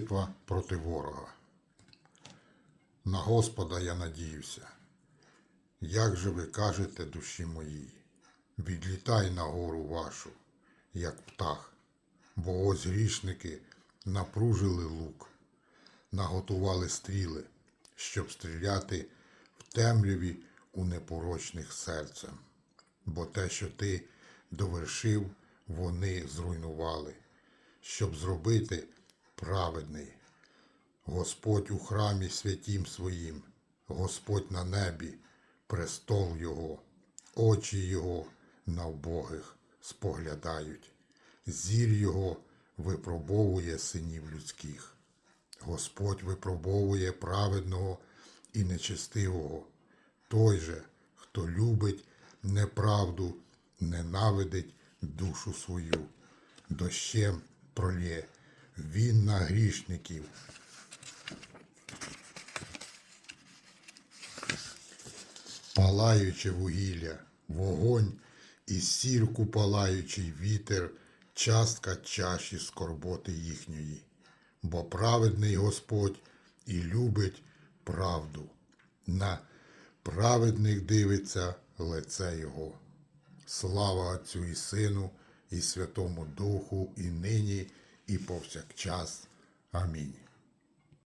Молитва проти ворога. На Господа я надіюся. Як же ви кажете душі моїй, відлітай на гору вашу, як птах, бо ось грішники напружили лук, наготували стріли, щоб стріляти в темряві у непорочних серцем. Бо те, що ти довершив, вони зруйнували, щоб зробити праведний. Господь у храмі святім своїм, Господь на небі, престол Його, очі Його на вбогих споглядають, зір Його випробовує синів людських. Господь випробовує праведного і нечестивого, той же, хто любить неправду, ненавидить душу свою, дощем пролє він на грішників. Палаюче вугілля, вогонь і сірку палаючий вітер, частка чаші скорботи їхньої, бо праведний Господь і любить правду. На праведних дивиться лице Його. Слава Отцю і Сину, і Святому Духу, і нині, і повсякчас. Амінь.